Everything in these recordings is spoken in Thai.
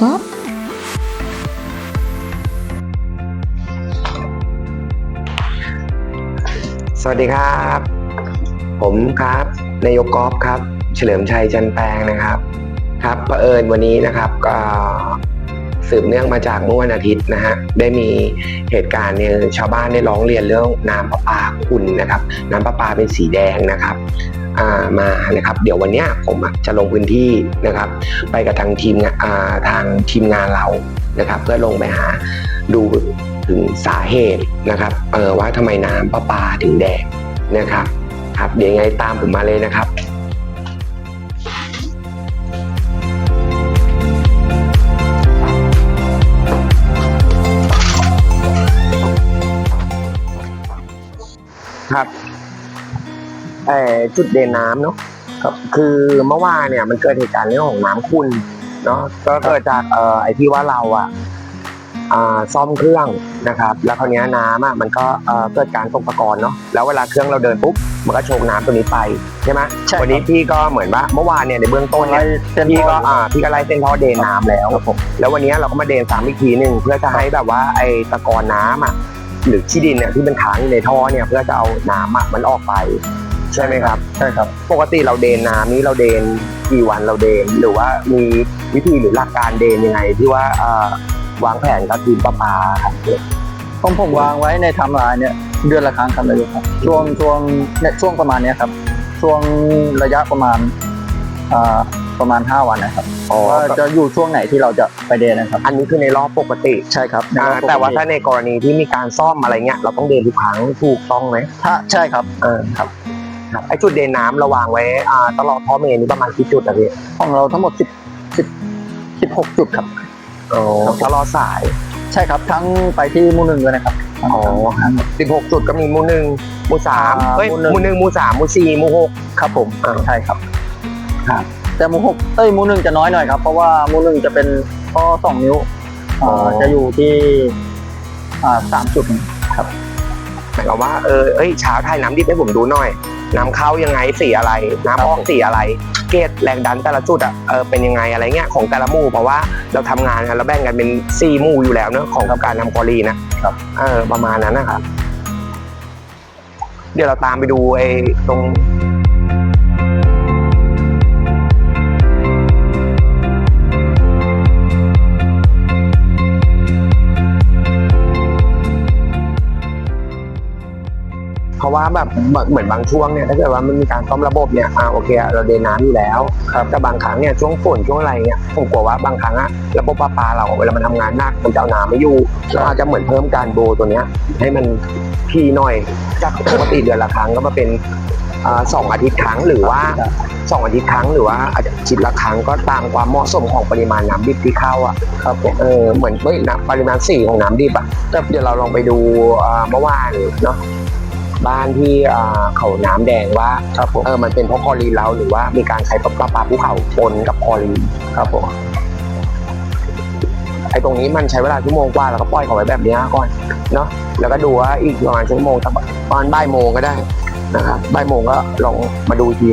ก๊อฟสวัสดีครับ ผมครับนายกกอล์ฟครับ เฉลิมชัยจันแปงนะครับ ครับรเผอิญวันนี้นะครับก็ สืบเนื่องมาจากเมื่อวันอาทิตย์นะฮะได้มีเหตุการณ์เนี่ยชาวบ้านได้ร้องเรียนเรื่องน้ำประปาขุ่นนะครับน้ำประปาเป็นสีแดงนะครับามานะครับเดี๋ยววันนี้ผมจะลงพื้นที่นะครับ ไปกับทางทีมงานทางทีมงานเรานะครับ เพื่อลงไปหาดูถึงสาเหตุนะครับว่าทำไมน้ำประปาถึงแดงนะครับครับเดี๋ยวยังไงตามผมมาเลยนะครับ เอ่อจุดเด่นน้ำเนาะครับคือเมื่อวานเนี่ยมันเกิดเหตุการณ์เรื่องของน้ำขุ่นเนาะก็เกิดจากเอ่อไอที่ว่าเราอะอ่าซ่อมเครื่องนะครับ แล้วคราวเนี้ยน้ำอะมันก็เอ่อเกิดการตกตะกอนเนาะแล้วเวลาเครื่องเราเดินปุ๊บมันก็โชกน้ำตัวนี้ไปใช่ไหมใช่ครับ วันนี้พี่ก็เหมือนว่าเมื่อวานเนี่ยในเบื้องต้นเนี่ยเส้นพี่ท่ก็ออ่าพี่ก็ไล่เส้นท่อเดนน้ำแล้วครับผมแล้ววันนี้เราก็มาเดนซ้ำอีกทีหนึ่งเพื่อจะให้แบบว่าไอ้ตะกอนน้ำอะหรือขี้ดินเนี่ยที่มันค้างอยู่ในท่อเนี่ยเพื่อจะเอาน้ำอะมันออกไป ใช่ไหมครับ ใช่ครับ ปกติเราเดนน้ำนี้เราเดนกี่วันเราเดน หรือว่ามีวิธีหรือหลักการเดนยังไง ที่ว่าเอ่อวางแผนกับทีมประปาครับผมผมวางไว้ในไทำลายเนี่ยเดือนละครั้งครับนายกครับช่วงช่วงเนี่ยช่วงประมาณเนี้ยครับ ช่วงระยะประมาณอ่าประมาณ 5 วันนะครับอ๋อ ว่าจะอยู่ช่วงไหนที่เราจะไปเดนนะครับ อันนี้คือในรอบปกติใช่ครับอ่าแต่ว่าถ้าในกรณีที่มีการซ่อมอะไรเงี้ยเราต้องเดนทุกครั้งถูกต้องไหมถ้าใช่ครับ เออครับ ครับไอ้จุดเดนน้ำเราวางไว้อ่าตลอดท่อเมนนี่ประมาณกี่จุดอะพี่ของเราทั้งหมด10 10 16 จุดครับอ๋อตลอดสายใช่ครับทั้งไปที่หมู่หนึ่งเลยนะครับ อ๋อสิบหกจุดก็มีหมู่หนึ่งหมู่สามอ่าเฮ้ยหมู่หหนึ่งมู่หนึ่งหมู่สามหมู่สี่หมู่หก ครับผมอ่า ใช่ครับ ครับ แต่หมู่หกเอ้ยหมู่หนึ่งจะน้อยหน่อยครับ เพราะว่าหมู่หนึ่งจะเป็นข้อสองนิ้วอ่าจะอยู่ที่อ่าสามจุดครับหมายความว่าเออเอ้ยเช้าถ่ายน้ำดิบให้ผมดูหน่อย น้ำเข้ายังไงสีอะไร น้ำออกสีอะไร เกจแรงดันแต่ละจุดอะเออเป็นยังไงอะไรเงี้ยของแต่ละหมู่เพราะว่าเราทำงานกันเราแบ่งกันเป็นสี่หมู่อยู่แล้วเนอะของการทำคอรีนะครับเออประมาณนั้นนะครับเดี๋ยวเราตามไปดูไอ้ตรง ว่าแบบเหมือนบางช่วงเนี่ยถ้าเกิดว่ามันมีการซ่อมระบบเนี่ยอ่าโอเคอะเราเดนน้ำอยู่แล้วครับแต่บางครั้งเนี่ยช่วงฝนช่วงอะไรเนี่ยผมกลัวว่าบางครั้งอะระบบประปาเราเวลามันทำงานหนักมันจะเอาน้ำไม่อยู่เราอาจจะเหมือนเพิ่มการโบตัวเนี้ยให้มันทีหน่อยจากปกติเดือนละครั้งก็มาเป็นอ่าสองอาทิตย์ครั้งหรือว่าสองอาทิตย์ครั้งหรือว่าอาจจะอาทิตย์ละครั้งก็ตามความเหมาะสมของปริมาณน้ำดิบที่เข้าอะครับผมเออเหมือนเฮ้ยน้ำปริมาณสีของน้ำดิบอะแต่เดี๋ยวเราลองไปดูอ่าเมื่อวานเนาะ บ้านที่อ่าเขาน้ำแดงว่าครับผมเออมันเป็นเพราะคลอรีนเราหรือว่ามีการใช้ประปาภูเขาปนกับคลอรีนครับผมไอ้ตรงนี้มันใช้เวลาชั่วโมงกว่าแล้วก็ปล่อยเขาไว้แบบเนี้ยก่อนเนาะแล้วก็ดูว่าอีกประมาณชั่วโมงสักประมาณบ่ายโมงก็ได้นะครับบ่ายโมงก็ลองมาดูอีกที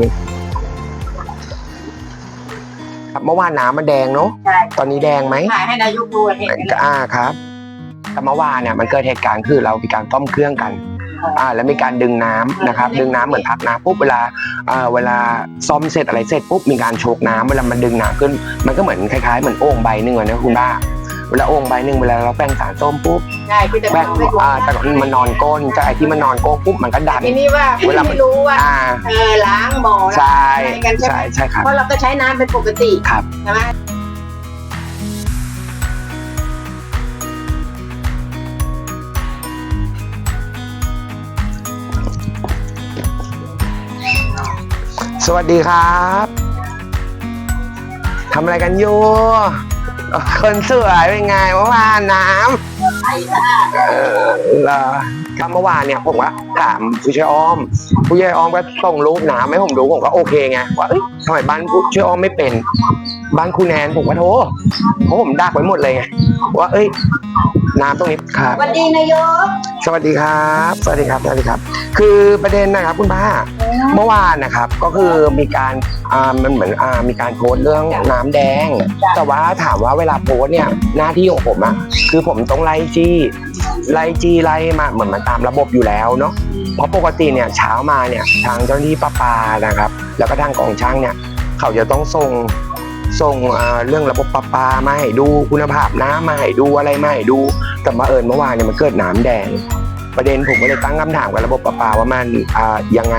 ครับเมื่อวานน้ำมันแดงเนาะใช่ตอนนี้แดงไหมถ่ายให้นายกดูเห็นไหมล่ะอ่าครับแต่เมื่อวานเนี่ยมันเกิดเหตุการณ์คือเรามีการต้มเครื่องกัน อ่าแล้วมีการดึงน้ำนะครับดึงน้ำเหมือนพักน้ำปุ๊บเวลาอ่าเวลาซ่อมเสร็จอะไรเสร็จปุ๊บมีการโชกน้ำเวลามันดึงน้ำขึ้น มันก็เหมือนคล้ายๆเหมือนโอ่งใบหนึ่งอะนะคุณป้าเวลาโอ่งใบหนึ่งเวลาเราแป้งสารส้มปุ๊บใช่คือแต่แป้งไม่รู้อ่าแต่ก่อนมันนอนก้นแต่ไอ้ที่มันนอนก้นปุ๊บมันก็ดันทีนี้ว่าเวลามันไม่รู้ว่าอ่าเออล้างบ่อใช่ล้างอะไรกันใช่ไหมใช่ใช่ครับเพราะเราก็ใช้น้ำเป็นปกติครับใช่ไหม สวัสดีครับทำอะไรกันอยู่คนสวยเป็นไงเมื่อวานน้ำเออเหรอก็เมื่อวานเนี่ยผมว่าถามผู้ช่วยอ้อม ผู้ช่วยอ้อมก็ส่งรูปน้ำให้ผมดูผมก็โอเคไงว่าเอ้ยทำไมบ้านผู้ช่วยอ้อมไม่เป็น บ้านคุณแนนผมก็โทรเพราะผมดักไว้หมดเลยไงว่าเอ้ย น้ำตรงนี้ครับ สวัสดีนายก สวัสดีครับ สวัสดีครับ สวัสดีครับ คือประเด็นนะครับคุณป้า เมื่อวานนะครับก็คือมีการอ่ามันเหมือนอ่ามีการโพสต์เรื่องน้ำแดงแต่ว่าถามว่าเวลาโพสต์เนี่ยหน้าที่ของผมอะคือผมต้องไล่จี้ไล่จี้ไล่มาเหมือนมันตามระบบอยู่แล้วเนาะ เพราะปกติเนี่ยเช้ามาเนี่ยทางเจ้าหน้าที่ประปานะครับ แล้วก็ทางกองช่างเนี่ย เขาจะต้องส่ง ส่งอ่าเรื่องระบบประปามาให้ดูคุณภาพน้ำมาให้ดูอะไรมาให้ดู แต่มาเอิญเมื่อวานเนี่ยมันเกิดน้ำแดง ประเด็นผมก็เลยตั้งคำถามกับระบบประปาว่ามันอ่ายังไง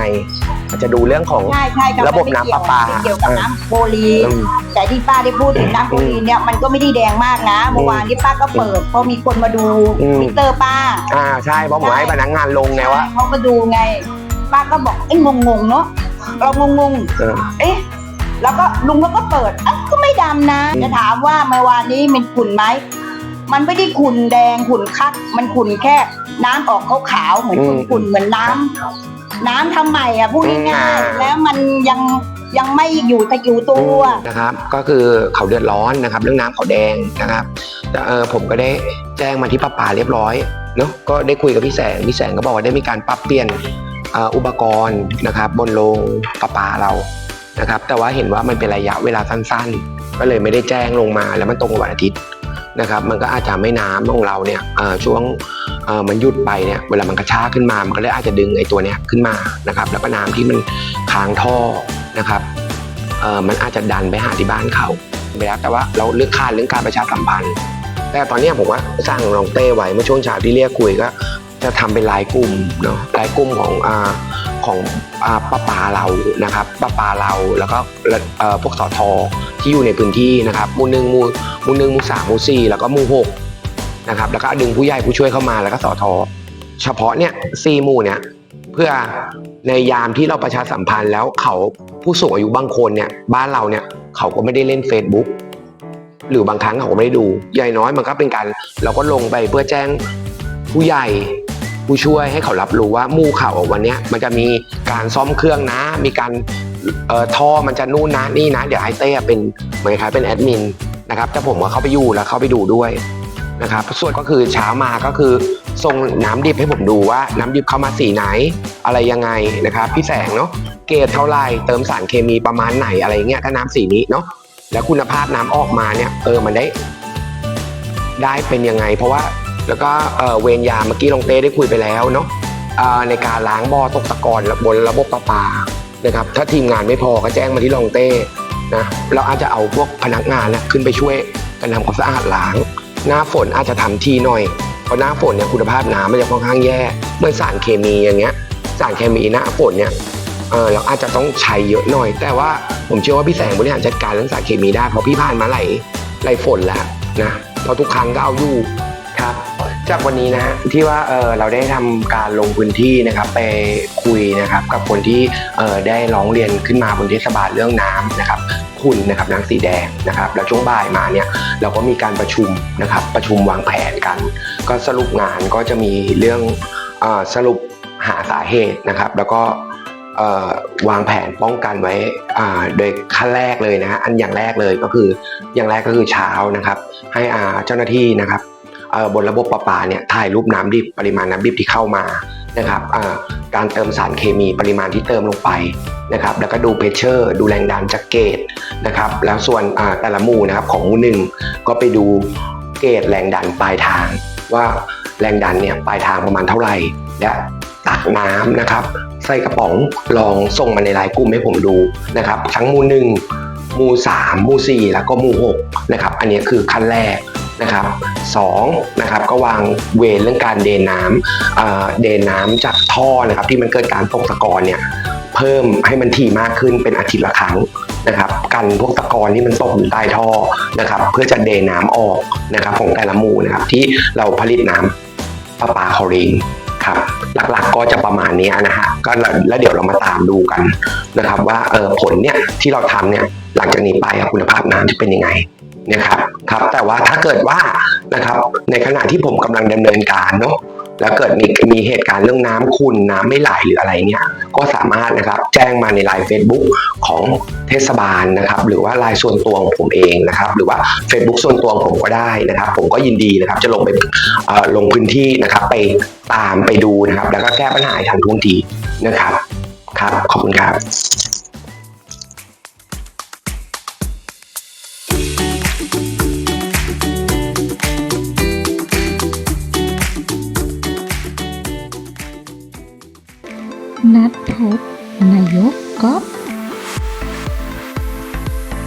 อาจจะดูเรื่องของใช่ใช่ค่ะระบบน้ำประปาไม่เกี่ยวกับน้ำโพลีอืมแต่ที่ป้าได้พูดถึงน้ำโพลีเนี่ยมันก็ไม่ได้แดงมากนะเมื่อวานที่ป้าก็เปิดเพราะมีคนมาดูอืมมิเตอร์ป้า อ่าใช่เพราะผมให้พนักงานลงไงว่าเขามาดูไง ป้าก็บอกเอ้งงงๆเนาะเรางงเออๆเอ๊ะ แล้วก็ลุงเขาก็เปิดเอ๊ะก็ไม่ดำนะอืมจะถามว่าเมื่อวานนี้มันขุ่นไหม มันไม่ได้ขุ่นแดงขุ่นคัก มันขุ่นแค่น้ำออกขาวๆเหมือนขุ่นๆเหมือนน้ำน้ำทำใหม่อะพูดง่ายๆแล้วมันยังยังไม่อยู่ตะกิวตัว นะครับก็คือเขาเดือดร้อนนะครับ เรื่องน้ำเขาแดงนะครับแต่เออผมก็ได้แจ้งมาที่ประปาเรียบร้อยเนาะก็ได้คุยกับพี่แสงพี่แสงก็บอกว่าได้มีการปรับเปลี่ยนอ่าอุปกรณ์นะครับ บนโรงประปาเรา นะครับ แต่ว่าเห็นว่ามันเป็นระยะเวลาสั้นๆ ก็เลยไม่ได้แจ้งลงมาแล้วมันตรงกับวันอาทิตย์นะครับมันก็อาจจะไม่น้ำของเราเนี่ยช่วงมันหยุดไปเนี่ยเวลามันกระชากขึ้นมา มันก็เลยอาจจะดึงไอ้ตัวเนี้ยขึ้นมานะครับ แล้วก็น้ำที่มันค้างท่อนะครับมันอาจจะดันไปหาที่บ้านเขาไปแล้วแต่ว่าเราเลือกคาดเรื่องการประชาสัมพันธ์ แต่ตอนนี้ผมว่าสร้างรองเต้ไว้เมื่อช่วงเช้าที่เรียกคุยก็จะทำเป็นลายกลุ่มเนาะลายกลุ่มของอ่า ของป้าปาเรานะครับป้าปาเราแล้วก็พวกสอทอที่อยู่ในพื้นที่นะครับหมู่หนึ่งหมู่หมู่หนึ่งหมู่สามหมู่สี่แล้วก็หมู่หกนะครับแล้วก็ดึงผู้ใหญ่ผู้ช่วยเข้ามาแล้วก็สอทอเฉพาะเนี่ยสี่หมู่เนี่ยเพื่อในยามที่เราประชาสัมพันธ์แล้วเขาผู้สูงอายุบางคนเนี่ยบ้านเราเนี่ยเขาก็ไม่ได้เล่น Facebook หรือบางครั้งเขาก็ไม่ได้ดูใหญ่น้อยมันก็เป็นการเราก็ลงไปเพื่อแจ้งผู้ใหญ่ ผู้ช่วยให้เขารับรู้ว่ามู่เขาวันนี้มันจะมีการซ่อมเครื่องนะ มีการเอ่อท่อมันจะนู่นนะนี่นะ เดี๋ยวไอเต้เป็นเหมือนคล้ายเป็นแอดมินนะครับแต่ผมก็เข้าไปอยู่แล้วเข้าไปดูด้วยนะครับส่วนก็คือเช้ามาก็คือส่งน้ำดิบให้ผมดูว่าน้ำดิบเข้ามาสีไหนอะไรยังไงนะครับพี่แสงเนาะเกรดเท่าไรเติมสารเคมีประมาณไหนอะไรเงี้ยถ้าน้ำสีนี้เนาะแล้วคุณภาพน้ำออกมาเนี่ยเออมันได้ ได้เป็นยังไง เพราะว่า แล้วก็เวรยาเมื่อกี้ลงเต้ได้คุยไปแล้วเนาะในการล้างบ่อตกตะกอนบนระบบประปานะครับถ้าทีมงานไม่พอก็แจ้งมาที่ลงเต้นะเราอาจจะเอาพวกพนักงานนะขึ้นไปช่วยกันทำความสะอาดล้าง หน้าฝนอาจจะทำทีหน่อยเพราะหน้าฝนเนี่ยคุณภาพน้ำมันจะค่อนข้างแย่เมื่อสารเคมีอย่างเงี้ยสารเคมีหน้าฝนเนี่ยเออเราอาจจะต้องใช้เยอะหน่อย แต่ว่าผมเชื่อว่าพี่แสงบริหารจัดการเรื่องสารเคมีได้เพราะพี่ผ่านมาหลายหลายฝนแล้วนะเพราะทุกครั้งก็เอาอยู่ จากวันนี้นะฮะที่ว่าเออเราได้ทำการลงพื้นที่นะครับไปคุยนะครับกับคนที่เออได้ร้องเรียนขึ้นมาบนเทศบาลเรื่องน้ำนะครับขุ่นะครับน้ำสีแดงนะครับแล้วช่วงบ่ายมาเนี่ยเราก็มีการประชุมนะครับประชุมวางแผนกัน ก็สรุปงานก็จะมีเรื่องออสรุปหาสาเหตุนะครับ แล้วก็วางแผนป้องกันไว้โดยขั้นแรกเลยนะฮะอันอย่างแรกเลยก็คืออย่างแรกก็คือเช้านะครับ ให้เจ้าหน้าที่นะครับ บนระบบประปาเนี่ยถ่ายรูปน้ำดิบปริมาณน้ำดิบที่เข้ามานะครับการเติมสารเคมีปริมาณที่เติมลงไปนะครับแล้วก็ดูเพชเชอร์ ดูแรงดันจากเกตนะครับแล้วส่วนแต่ละหมู่นะครับของหมู่หนึ่งก็ไปดูเกตแรงดันปลายทาง ว่าแรงดันเนี่ยปลายทางประมาณเท่าไหร่ และตักน้ำนะครับใส่กระป๋องลองส่งมาในไลน์กลุ่มให้ผมดูนะครับทั้งหมู่หนึ่งหมู่สามหมู่สี่แล้วก็หมู่หกนะครับอันนี้คือขั้นแรก นะครับสองนะครับก็วางเวรเรื่องการเดนน้ำเเดนน้ำจากท่อนะครับที่มันเกิดการตกตะกอนเนี่ยเพิ่มให้มันถี่มากขึ้นเป็นอาทิตย์ละครั้งนะครับกันพวกตะกอนที่มันตกอยู่ใต้ท่อนะครับเพื่อจะเดนน้ำออกนะครับของแต่ละหมู่นะครับที่เราผลิตน้ำประปาคอรีนครับหลักๆก็จะประมาณนี้นะฮะก็แล้วเดี๋ยวเรามาตามดูกันนะครับว่าเออผลเนี่ยที่เราทำเนี่ยหลังจากนี้ไปคุณภาพน้ำจะเป็นยังไง นะครับครับแต่ว่าถ้าเกิดว่านะครับในขณะที่ผมกำลังดำเนินการเนาะแล้วเกิดมีมีเหตุการณ์เรื่องน้ำขุ่นน้ำไม่ไหลหรืออะไรเนี่ยก็สามารถนะครับแจ้งมาในไลน์ Facebook ของเทศบาลนะครับหรือว่าไลน์ส่วนตัวของผมเองนะครับหรือว่า Facebook ส่วนตัวของผมก็ได้นะครับ ผมก็ยินดีนะครับจะลงไปลงพื้นที่นะครับไปตามไปดูนะครับ แล้วก็แก้ปัญหาทันท่วงทีนะครับครับขอบคุณครับ นัดพบนายกก๊อฟ